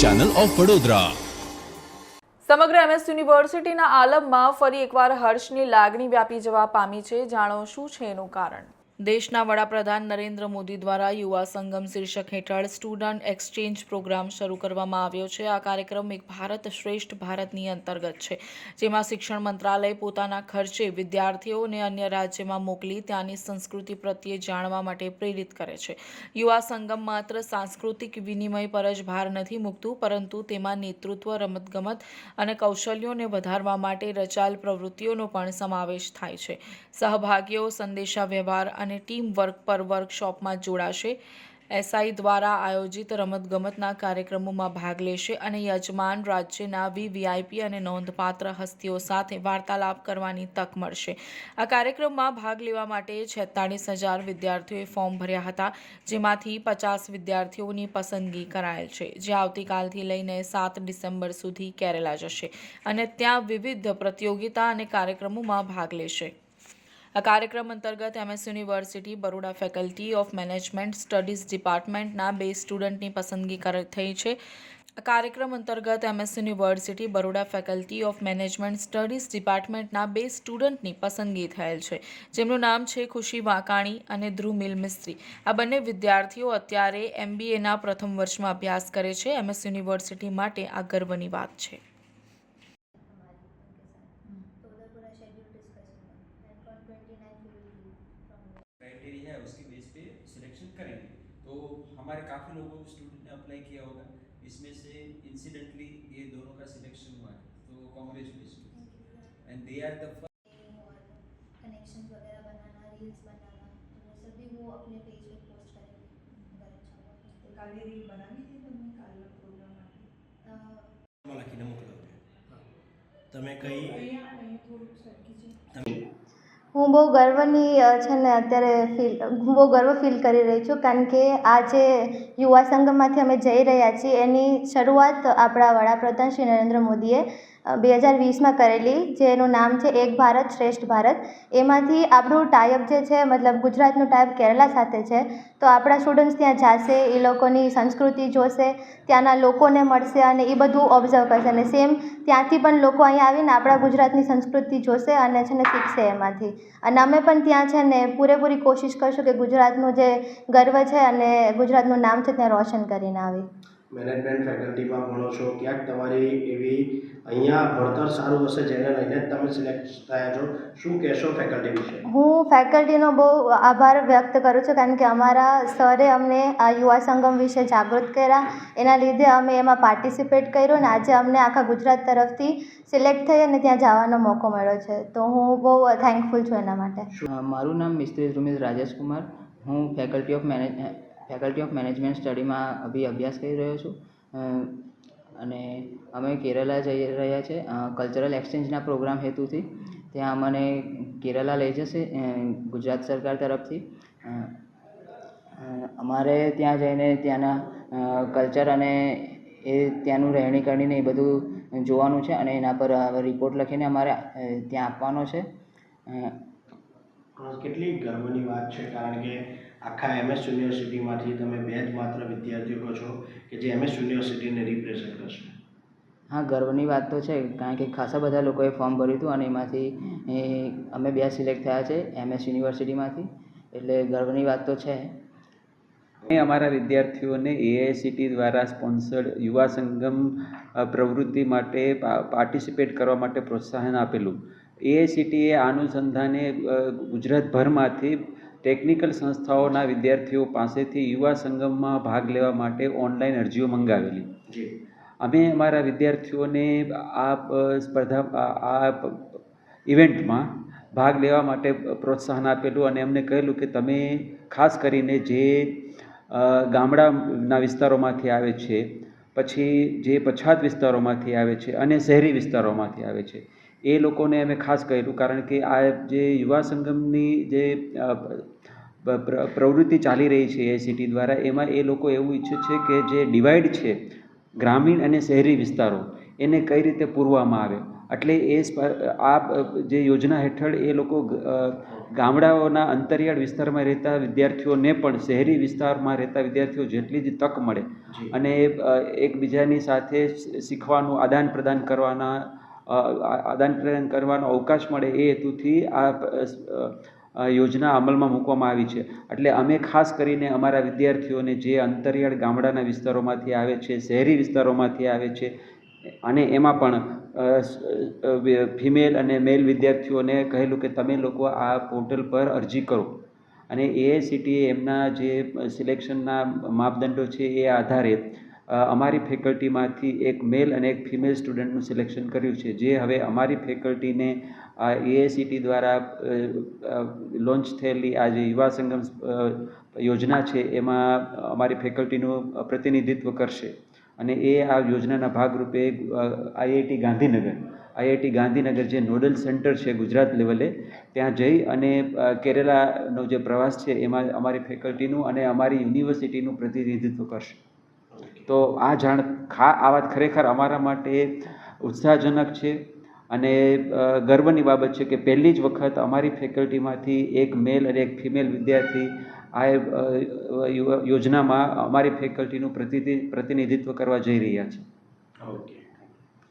Channel of Vadodara સમગ્ર MS યુનિવર્સિટીના આલમમાં ફરી એકવાર હર્ષની લાગણી વ્યાપી જવા પામી છે. જાણો શું છે એનું કારણ? દેશના વડાપ્રધાન નરેન્દ્ર મોદી દ્વારા યુવા સંગમ શીર્ષક હેઠળ સ્ટુડન્ટ એક્સચેન્જ પ્રોગ્રામ શરૂ કરવામાં આવ્યો છે. આ કાર્યક્રમ એક ભારત શ્રેષ્ઠ ભારતની અંતર્ગત છે. જેમાં શિક્ષણ મંત્રાલય પોતાના ખર્ચે વિદ્યાર્થીઓને અન્ય રાજ્યમાં મોકલી ત્યાંની સંસ્કૃતિ પ્રત્યે જાણવા માટે પ્રેરિત કરે છે. યુવા સંગમ માત્ર સાંસ્કૃતિક વિનિમય પર જ ભાર નથી મૂકતું, પરંતુ તેમાં નેતૃત્વ, રમતગમત અને કૌશલ્યોને વધારવા માટે રચાયેલ પ્રવૃત્તિઓનો પણ સમાવેશ થાય છે. સહભાગીઓ સંદેશા વ્યવહાર અને ટીમ વર્ક પર વર્કશોપમાં જોડાશે. એસઆઈ દ્વારા આયોજિત રમતગમતના કાર્યક્રમોમાં ભાગ લેશે અને યજમાન રાજ્યના વીવીઆઈપી અને નોંધપાત્ર હસ્તીઓ સાથે વાર્તાલાપ કરવાની તક મળશે. આ કાર્યક્રમમાં ભાગ લેવા માટે છેતાળીસ હજાર વિદ્યાર્થીઓએ ફોર્મ ભર્યા હતા, જેમાંથી પચાસ વિદ્યાર્થીઓની પસંદગી કરાયેલ છે, જે આવતીકાલથી લઈને સાત ડિસેમ્બર સુધી કેરેલા જશે અને ત્યાં વિવિધ પ્રતિયોગિતા અને કાર્યક્રમોમાં ભાગ લેશે. આ કાર્યક્રમ અંતર્ગત MS university, Baroda faculty of management, studies ડિપાર્ટમેન્ટના બે સ્ટુડન્ટની પસંદગી થઈ છે. આ કાર્યક્રમ અંતર્ગત MS university, Baroda faculty of management, studies ડિપાર્ટમેન્ટના બે સ્ટુડન્ટની પસંદગી થયેલ છે. જેમનું નામ છે ખુશી વાકાણી અને ધ્રુવ મિલ મિસ્ત્રી. આ બંને વિદ્યાર્થીઓ અત્યારે એમબીએના પ્રથમ વર્ષમાં અભ્યાસ કરે છે. એમએસ યુનિવર્સિટી માટે આ ગર્વની વાત છે. करेंगे तो हमारे काफ़ी लोगों स्टूडेंट ने अप्लाई किया होगा इसमें से इंसिडेंटली ये दोनों का सिलेक्शन हुआ है तो congratulation and they are the और कनेक्शंस वगैरह बनाना रील्स बनाना तो वो सब भी वो अपने पेज पे पोस्ट करेंगे अगर अच्छा हुआ तो। તો કાલે રીલ બનાવી હતી તમે કાલના પ્રોગ્રામ માટે अ, માં લખીને મોકલાવજો તમે કઈ અહીંયા હું બહુ ગર્વની છે ને, અત્યારે ફીલ હું બહુ ગર્વ ફીલ કરી રહી છું, કારણ કે આ જે યુવા સંગમમાંથી અમે જઈ રહ્યા છીએ, એની શરૂઆત આપણા વડાપ્રધાન શ્રી નરેન્દ્ર મોદીએ બે હજાર વીસમાં કરેલી, જેનું નામ છે એક ભારત શ્રેષ્ઠ ભારત. એમાંથી આપણું ટાઈઅપ જે છે, મતલબ ગુજરાતનું ટાઈપ કેરલા સાથે છે. તો આપણા સ્ટુડન્ટ્સ ત્યાં જશે, એ લોકોની સંસ્કૃતિ જોશે, ત્યાંના લોકોને મળશે અને એ બધું ઓબ્ઝર્વ કરશે. અને સેમ ત્યાંથી પણ લોકો અહીંયા આવીને આપણા ગુજરાતની સંસ્કૃતિ જોશે અને છે ને શીખશે એમાંથી. અને અમે પણ ત્યાં છે ને પૂરેપૂરી કોશિશ કરશું કે ગુજરાતનું જે ગર્વ છે અને ગુજરાતનું નામ છે, ત્યાં રોશન કરીને આવી. મેનેજમેન્ટ ફેકલ્ટીમાં ભણો છો ક્યાંક તમારી એવી અહીંયા ભણતર સારું હશે જેને લઈને જ તમે સિલેક્ટ થયા છો. શું કહેશો ફેકલ્ટી વિશે? હું ફેકલ્ટીનો બહુ આભાર વ્યક્ત કરું છું કારણ કે અમારા સરે અમને આ યુવા સંગમ વિશે જાગૃત કર્યા. એના લીધે અમે એમાં પાર્ટિસિપેટ કર્યું અને આજે અમને આખા ગુજરાત તરફથી સિલેક્ટ થઈ અને ત્યાં જવાનો મોકો મળ્યો છે. તો હું બહુ થેન્કફુલ છું એના માટે. મારું નામ મિસ્ત્રી ધ્રુમિત રાજેશ કુમાર હું faculty of manage faculty of management સ્ટડીમાં અભી અભ્યાસ કરી રહ્યો છું. અને અમે કેરલા જઈ રહ્યા છે કલ્ચરલ એક્સચેન્જના પ્રોગ્રામ હેતુથી. ત્યાં અમને કેરલા લઈ જશે ગુજરાત સરકાર તરફથી. અમારે ત્યાં જઈને ત્યાંના કલ્ચર અને એ ત્યાંનું રહેણી કરણીને એ બધું જોવાનું છે અને એના પર રિપોર્ટ લખીને અમારે ત્યાં આપવાનો છે. કેટલી ગર્વની વાત છે કારણ કે આખા એમએસ યુનિવર્સિટીમાંથી તમે બે જ માત્ર વિદ્યાર્થીઓ કહો છો કે જે એમએસ યુનિવર્સિટીને રિપ્રેઝન્ટ કરશે. હા ગર્વની વાત તો છે કારણ કે ખાસા બધા લોકોએ ફોર્મ ભર્યું હતું અને એમાંથી અમે બે સિલેક્ટ થયા છે એમએસ યુનિવર્સિટીમાંથી. એટલે ગર્વની વાત તો છે. અમે અમારા વિદ્યાર્થીઓને એઆઈસીટી દ્વારા સ્પોન્સર્ડ યુવા સંગમ પ્રવૃત્તિ માટે પા- પાર્ટિસિપેટ કરવા માટે પ્રોત્સાહન આપેલું. એઆઈસીટીએ આ અનુસંધાને ગુજરાતભરમાંથી ટેકનિકલ સંસ્થાઓના વિદ્યાર્થીઓ પાસેથી યુવા સંગમમાં ભાગ લેવા માટે ઓનલાઈન અરજીઓ મંગાવેલી. અમે અમારા વિદ્યાર્થીઓને આ સ્પર્ધા આ આ ઇવેન્ટમાં ભાગ લેવા માટે પ્રોત્સાહન આપેલું અને એમને કહેલું કે તમે ખાસ કરીને જે ગામડાના વિસ્તારોમાંથી આવે છે પછી જે પછાત વિસ્તારોમાંથી આવે છે અને શહેરી વિસ્તારોમાંથી આવે છે એ લોકોને અમે ખાસ કહેલું કારણ કે આ જે યુવા સંગમની જે પ્રવૃત્તિ ચાલી રહી છે એ સિટી દ્વારા એમાં એ લોકો એવું ઈચ્છે છે કે જે ડિવાઈડ છે ગ્રામીણ અને શહેરી વિસ્તારો એને કઈ રીતે પૂરવામાં આવે? એટલે એ આ જે યોજના હેઠળ એ લોકો ગામડાઓના અંતરિયાળ વિસ્તારમાં રહેતા વિદ્યાર્થીઓને પણ શહેરી વિસ્તારમાં રહેતા વિદ્યાર્થીઓ જેટલી જ તક મળે અને એકબીજાની સાથે શીખવાનું આદાન પ્રદાન કરવાના આદાન પ્રદાન કરવાનો અવકાશ મળે એ હેતુથી આ યોજના અમલમાં મૂકવામાં આવી છે. એટલે અમે ખાસ કરીને અમારા વિદ્યાર્થીઓને જે અંતરિયાળ ગામડાના વિસ્તારોમાંથી આવે છે, શહેરી વિસ્તારોમાંથી આવે છે, અને એમાં પણ ફિમેલ અને મેલ વિદ્યાર્થીઓને કહેલું કે તમે લોકો આ પોર્ટલ પર અરજી કરો. અને એઆઈસીટીએ એમના જે સિલેક્શનના માપદંડો છે એ આધારે અમારી ફેકલ્ટીમાંથી એક મેલ અને એક ફિમેલ સ્ટુડન્ટનું સિલેક્શન કર્યું છે, જે હવે અમારી ફેકલ્ટીને આ એઆઈસીટી દ્વારા લોન્ચ થયેલી આ જે યુવા સંગમ યોજના છે, એમાં અમારી ફેકલ્ટીનું પ્રતિનિધિત્વ કરશે. અને એ આ યોજનાના ભાગરૂપે આઈઆઈટી ગાંધીનગર આઈઆઈટી ગાંધીનગર જે નોડલ સેન્ટર છે ગુજરાત લેવલે, ત્યાં જઈ અને કેરેલાનો જે પ્રવાસ છે, એમાં અમારી ફેકલ્ટીનું અને અમારી યુનિવર્સિટીનું પ્રતિનિધિત્વ કરશે. તો આ જાણ ખા, આ વાત ખરેખર અમારા માટે ઉત્સાહજનક છે અને ગર્વની બાબત છે કે પહેલી જ વખત અમારી ફેકલ્ટીમાંથી એક મેલ અને એક ફિમેલ વિદ્યાર્થી આ યોજનામાં અમારી ફેકલ્ટીનું પ્રતિનિધિ, પ્રતિનિધિત્વ કરવા જઈ રહ્યા છે. ઓકે.